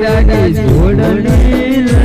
દાડી જોડણી લે